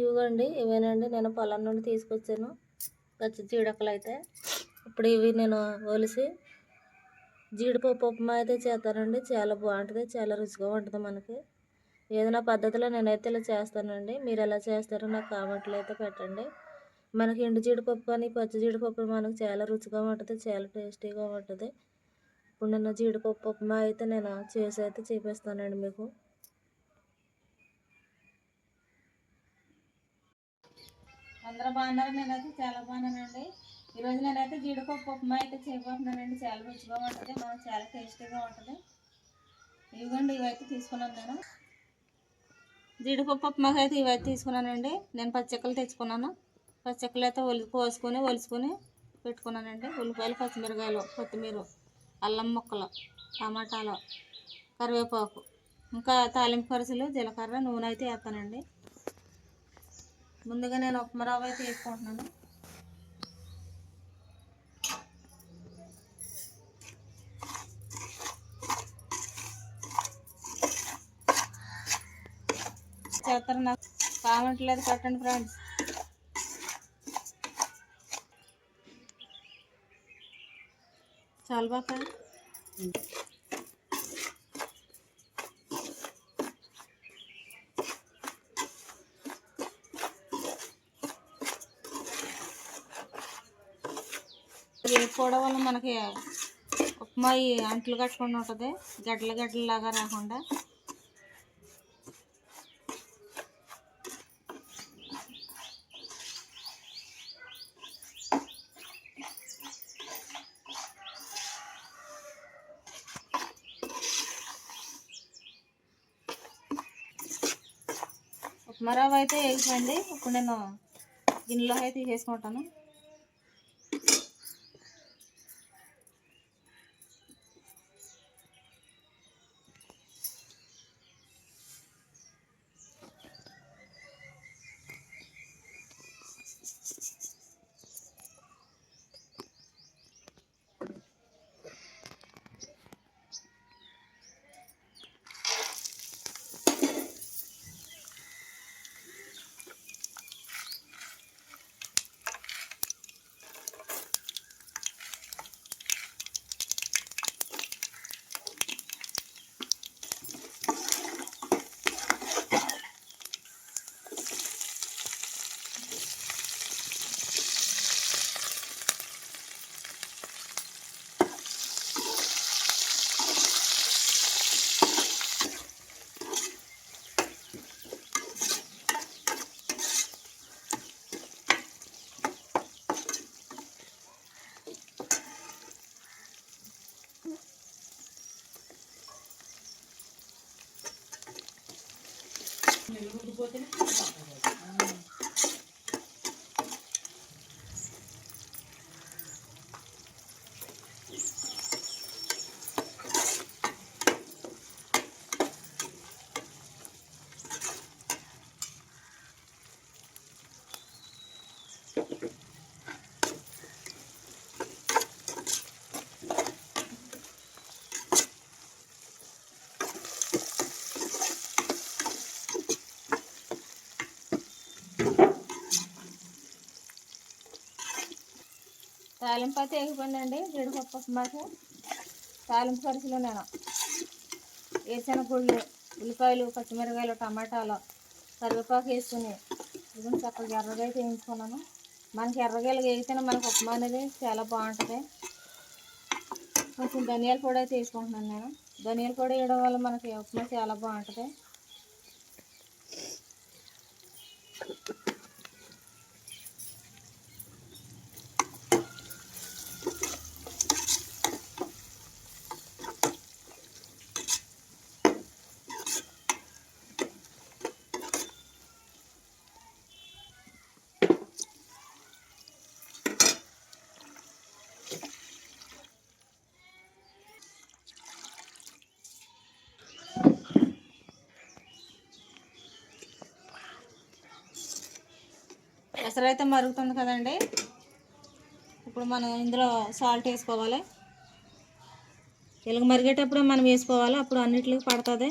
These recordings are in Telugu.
ఇవ్వండి ఇవేనండి. నేను పొలం నుండి తీసుకొచ్చాను. పచ్చి జీడకలు అయితే. ఇప్పుడు ఇవి నేను ఒలిసి జీడిపప్పు ఉప్మా అయితే చేస్తానండి. చాలా బాగుంటుంది చాలా రుచిగా ఉంటుంది మనకి. ఏదైనా పద్ధతిలో నేనైతే ఇలా చేస్తానండి. మీరు ఎలా చేస్తారో నాకు కామెంట్లో అయితే పెట్టండి. మనకి ఎండు జీడిపప్పు అని పచ్చి జీడిపప్పు మనకు చాలా రుచిగా ఉంటుంది చాలా టేస్టీగా ఉంటుంది. ఇప్పుడు నేను జీడిపప్పు ఉప్మా అయితే నేను చేసి అయితే చూపిస్తానండి మీకు. అందరూ బాగున్నారు? నేనైతే చాలా బాగున్నానండి. ఈరోజు నేనైతే జీడిపప్పు ఉప్మా అయితే చేయబోతున్నానండి. చాలా రుచిగా ఉంటుంది మనకు చాలా టేస్టీగా ఉంటుంది. ఇవ్వండి ఇవైతే తీసుకున్నాను నేను. జీడిపప్పు ఉప్మాకి అయితే ఇవైతే తీసుకున్నానండి. నేను పచ్చిక్కలు తెచ్చుకున్నాను. పచ్చిక్కలు అయితే ఒలి కోసుకొని ఒలుసుకొని పెట్టుకున్నానండి. ఉల్లిపాయలు పచ్చిమిరకాయలు కొత్తిమీర అల్లం ముక్కలు టమాటాలు కరివేపాకు ఇంకా తాలింపు పరుసలు జీలకర్ర నూనె అయితే వేస్తానండి. ముందుగా నేను ఉప్మా రవ్వ అయితే వేసుకుంటున్నాను. చేస్తారు నాకు? కావట్లేదు కట్టండి ఫ్రెండ్స్. చాలా బాగా వేసుకోవడం వల్ల మనకి ఉప్మా ఈ అంట్లు కట్టుకుండా ఉంటుంది? గడ్డల గడ్డలాగా రాకుండా. ఉప్మా రవ్వ అయితే వేసిపోయింది ఇప్పుడు నేను గిన్నెలో అయితే తీసేసుకుంటాను. తాలింపు అయితే వేగిపోయిందండి. జీడిపప్పు ఉప్మాకి తాలింపు పరిచయం నేను వేసిన గుళ్ళు ఉల్లిపాయలు పచ్చిమిరకాయలు టమాటాలు కరివేపాకు వేసుకుని ఇదిగో చక్కగా ఎర్రగా అయితే వేయించుకున్నాను. మనకి ఎర్రగాయలు వేగితేనే మనకు ఉప్మా అనేది చాలా బాగుంటుంది. కొంచెం ధనియాల పొడి అయితే వేసుకుంటున్నాను నేను. ధనియాల పొడి వేయడం వల్ల మనకి ఉప్మా చాలా బాగుంటుంది. పెసర అయితే మరుగుతుంది కదండి. ఇప్పుడు మనం ఇందులో సాల్ట్ వేసుకోవాలి. ఇలాగ మరిగేటప్పుడు మనం వేసుకోవాలి. అప్పుడు అన్నిటికి పడుతుంది.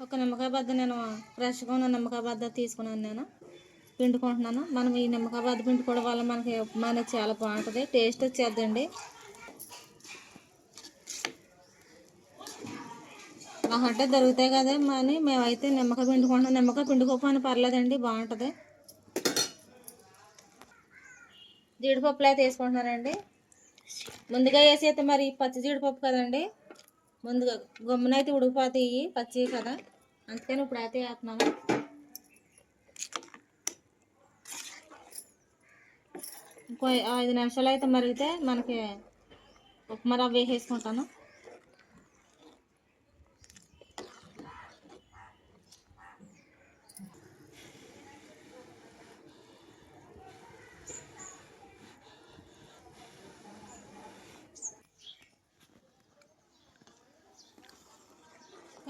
ఒక నిమ్మకాయ బద్ద నేను ఫ్రెష్గా ఉన్న నిమ్మకాయ బద్ద తీసుకున్నాను నేను పిండుకుంటున్నాను. మనం ఈ నిమ్మకాయ బద్ద పిండుకోవడం వల్ల మనకి మనకి చాలా బాగుంటుంది. టేస్ట్ వచ్చేద్దండి. అంటే దొరుకుతాయి కదా అని మేమైతే నిమ్మకాయ పిండుకుంటున్నాం. నిమ్మకాయ పిండుకోకపోయినా పర్లేదండి బాగుంటుంది. జీడిపప్పులు అయితే వేసుకుంటున్నానండి ముందుగా వేసి అయితే మరి పచ్చి జీడిపప్పు కదండి. ముందుగా గమ్మునైతే ఉడికిపోతాయి పచ్చి కదా. అందుకని ఇప్పుడు అయితే వేస్తున్నాను. ఇంకో ఐదు నిమిషాలు అయితే మరిగితే మనకి ఉప్మా రవ్వ వేసేసుకుంటాను.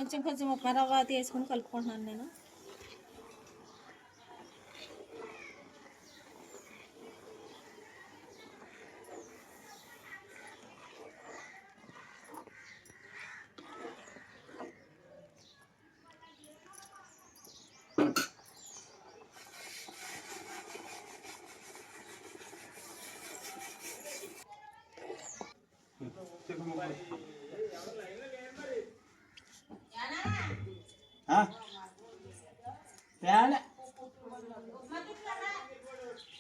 కొంచెం కొంచెం ఉప్మా రవ్వ తీసుకుని కలుపుకుంటున్నాను నేను. తేలే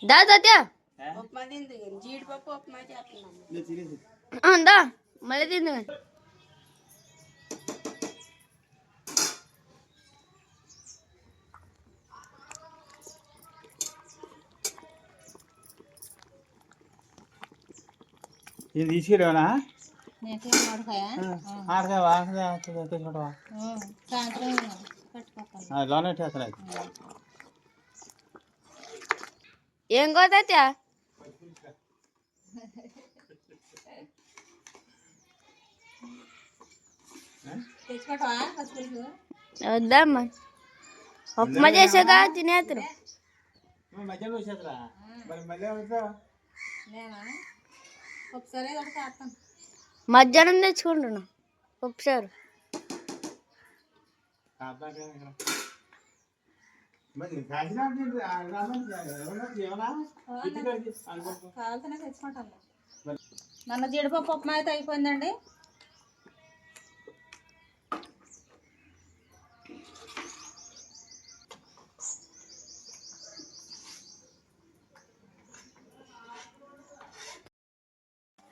దా తాత్యా జీడిపప్పు ఉప్మా చేస్తున్నాను ఆ, దా మళ్ళీ తిందు కానీ ఇది తీసుకెళ్ళావనా నేతి మామిడికాయ ఆడగా ఆడగా తీసుకుంటావా ఆ, సాయంత్రం పెట్టుకోవాలి లోనే చేస్తారా మళ్ళీ అవుతావు నేనా? ఒకసారి ఒకటి వేస్తాను మధ్యాహ్నం తెచ్చుకుంటున్నా. ఒకసారి. తెచ్చుకుంటాను మన జీడిపప్పు ఉప్మా అయితే అయిపోయిందండి.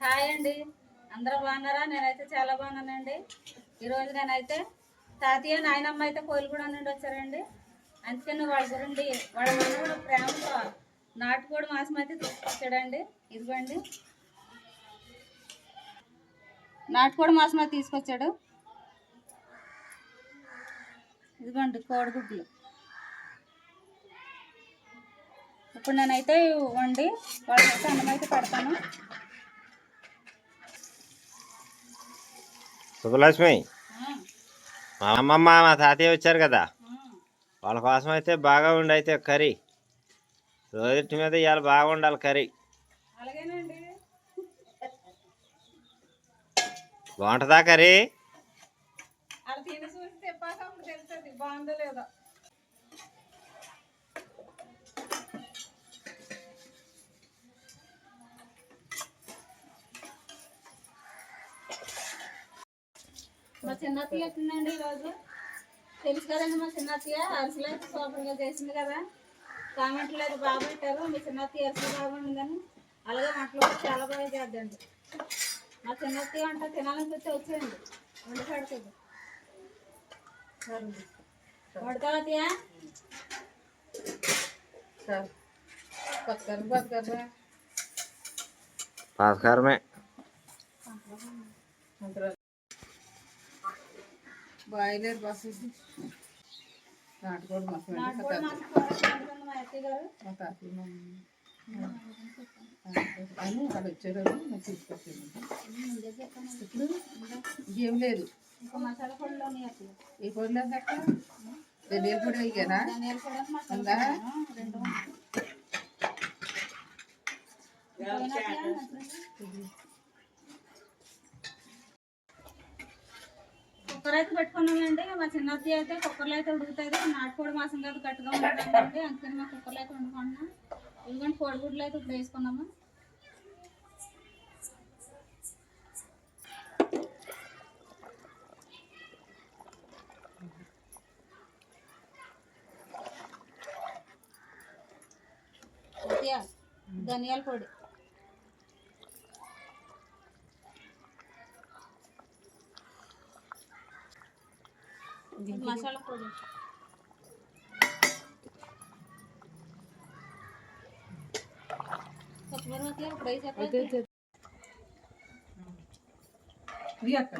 హాయ్ అండి. అందరూ బాగున్నారా? నేనైతే చాలా బాగున్నానండి. ఈరోజు నేనైతే తాతయ్య నాయనమ్మ అయితే కోయిలగూడ నుండి వచ్చారండి. అందుకని వాళ్ళ గురించి? వాళ్ళ మనవడు ప్రేమతో నాటుకోడి మాంసం అయితే తీసుకొచ్చాడండి. ఇదిగోండి. నాటుకోడి మాంసం అయితే తీసుకొచ్చాడు. ఇదిగోండి కోడిగుడ్లు. ఇప్పుడు నేనైతే వండి వాళ్ళకైతే అన్నం అయితే పెడతాను. సుబ్బలక్ష్మి. ఆ, మా అమ్మమ్మ మా తాతయ్య వచ్చారు కదా. వాళ్ళ కోసం అయితే బాగా ఉండి అయితే కర్రీ. రోజు మీద ఇవాళ బాగా ఉండాలి కర్రీ. బాగుంటుందా కర్రీ? మా చిన్నత్తయ్య వచ్చిందండి ఈరోజు? తెలుసు కదండి మా చిన్నత్తయ్య అరిసెలు అయితే సూపర్గా చేసింది కదా. కామెంట్లు అయితే బాగా పెట్టారు మీ చిన్నత్తయ్య అరిసెలు బాగుండిందని అలాగే వంటలు కూడా చాలా బాగా చేద్దండి. మా చిన్నత్తయ్య వంట తినాలనిపిస్తే వచ్చేయండి వండి పెడుతుంది పడతావా అత్తయ్య? పక్కన పక్కన. పాస్కారమే బాయిలర్ బస్సు నాటుకోడి మసాలా నాటుకోడి మాంసం కూర వండుతుంది మా తాతయ్య అని వాళ్ళు నేను తీసుకొచ్చాను చెప్పాను ఇప్పుడు ఏం లేదు. ఇంకా మసాలా పొడిలో ఉన్నాయి అత్తయ్య ఏ పొడి లేదు అక్క? ధనియాల పొడి అయ్యానా? ఉందా? రెండు కుక్కర్ అయితే పెట్టుకున్నామండి మా చిన్నది అయితే కుక్కర్లో అయితే ఉడుకుతుంది నాటుకోడి మాసం కాదు గట్టిగా ఉంటుందండి. అందుకని మా కుక్కర్లో అయితే వండుకుంటున్నాం ఎందుకంటే కోడిగుడ్లు అయితే ఇప్పుడు వేసుకున్నాము. ధనియాల పొడి. మసాలా పొడి. ఇది అక్క.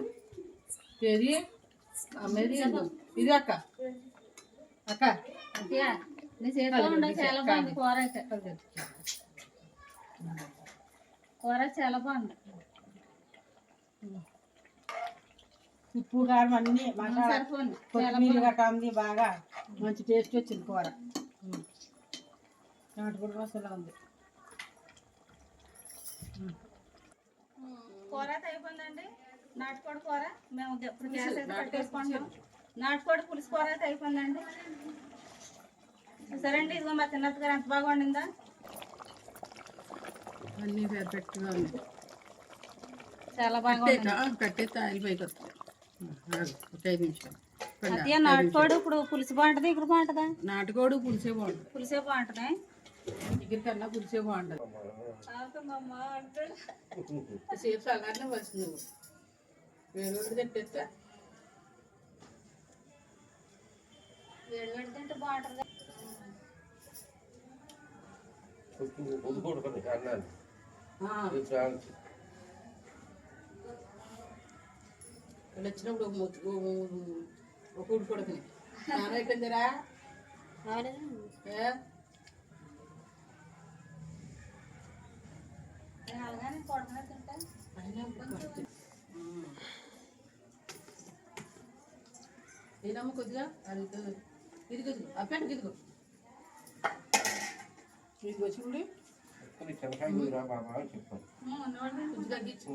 ఏది అమ్మేది. ఇది. అక్క. అక్క. చాలా బాగుంది కూర అయితే. కూర చాలా బాగుంది. ఉప్పు కారం అన్ని మసాలా కొత్తిమీర గట్టా ఉంది బాగా మంచి టేస్ట్ వచ్చింది కూర. నాటుకోడి మసాలా ఉంది. కూర అయితే అయిపోయిందండి. నాటుకోడి కూర మేము ఇప్పుడు గ్యాస్ అయితే కట్టేసుకుంటాం నాటుకోడి పులుసు కూర అయితే అయిపోయిందండి. సరేండి ఇదిగో మా చిన్నత్త గారు ఎంత బాగా వండిందా. అన్ని పెర్ఫెక్ట్గా ఉంది చాలా బాగా కట్టేస్తే ఆయిల్ పైకి వస్తుంది. నాటుకోడి ఇప్పుడు పులుసు బాగుంటుంది ఇక్కడ బాగుంటుందా నాటుకోడు పులిసే బాగుంటుంది పులుసే బాగుంటుంది దగ్గర కన్నా పులిసే బాగుంటుంది సేపు సగానే వస్తుంది వేడి తెట్టేస్తా వేడి వేడి తింటే బాగుంటుంది వీళ్ళు వచ్చినప్పుడు ఒక ఉడి కొడుకుని నాన్న అయిపోయిందిరా ఏ? నేను అలాగే కొడుకునే తింటా అయినా కొంచెం. ఉమ్. ఏదమ్మ కొద్దిగా అది ఇది- ఇదిగో అప్పండి ఇదిగో ఇదిగో చూడు కొంచెం తగ్గించు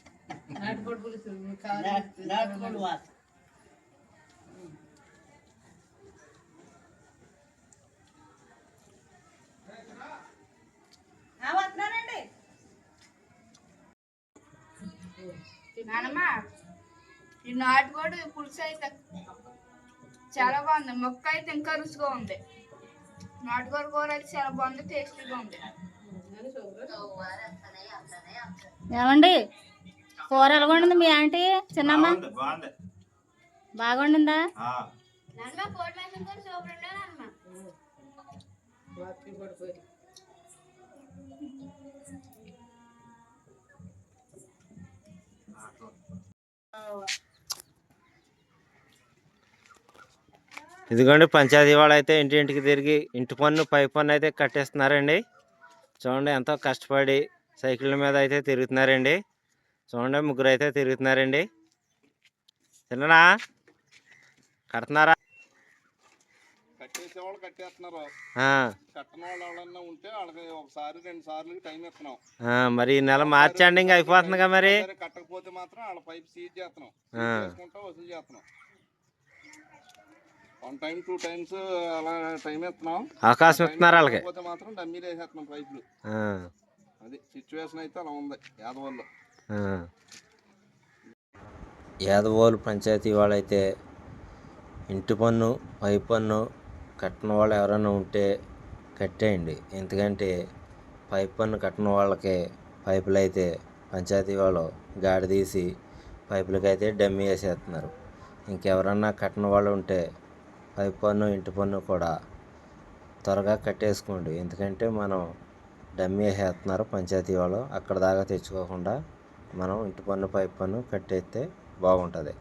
నాటుకోడి పులుసు ఈ నాటుకోడి పులుసు అయితే చాలా బాగుంది. మొక్క అయితే ఇంకా రుచిగా ఉంది. నాటుకోడి కూర అయితే చాలా బాగుంది టేస్టీగా ఉంది. ఏమండి? కూర ఎలా వండింది మీ ఆంటీ చిన్నమ్మ? బాగుంది బాగా వండిందా రాత్రి పడిపోయి ఇదిగోండి పంచాయతీ వాళ్ళు అయితే ఇంటింటికి తిరిగి ఇంటి పన్ను పై పన్ను అయితే కట్టేస్తున్నారండి. చూడండి ఎంతో కష్టపడి సైకిళ్ళ మీద అయితే తిరుగుతున్నారండి. చూడండి ముగ్గురు అయితే తిరుగుతున్నారండి. తిన్ననా? కడుతున్నారా? కట్టేసేవాళ్ళు కట్టేస్తున్నారు. ఆ, కట్టని వాళ్ళు ఎవరన్నా ఉంటే వాళ్ళకి ఒకసారి రెండు సార్లు టైం ఇస్తున్నాం. ఆ, మరి ఈ నెల మార్చి ఎండింగ్ అయిపోతుందిగా మరి. కట్టకపోతే మాత్రం వాళ్ళ పైప్ సీజ్ చేస్తున్నాం. వసూలు చేస్తున్నాం. వన్ టైం టూ టైమ్స్ అలా టైం ఇస్తున్నాం. అవకాశం ఇస్తున్నారు వాళ్ళకి. మాత్రం డమ్మీలు వేసేస్తున్నాం పైపులు. అది సిచ్యువేషన్ అయితే అలా ఉంది యాదవాళ్ళు ఆ. యాదవోలు పంచాయతీ వాళ్ళైతే ఇంటి పన్ను పై పన్ను కట్టిన వాళ్ళు ఎవరైనా ఉంటే కట్టేయండి. ఎందుకంటే పై పన్ను కట్టిన వాళ్ళకి పైపులు అయితే పంచాయతీ వాళ్ళు గాడి తీసి పైపులకి అయితే డమ్మీ వేసేస్తున్నారు ఇంకెవరన్నా కట్టిన వాళ్ళు ఉంటే పై పన్ను ఇంటి పన్ను కూడా త్వరగా కట్టేసుకోండి. ఎందుకంటే మనం డమ్మీ వేసేస్తున్నారు పంచాయతీ వాళ్ళు అక్కడ దాకా తెచ్చుకోకుండా మనం ఇంటి పన్ను పై పన్ను కట్టేస్తే బాగుంటుంది.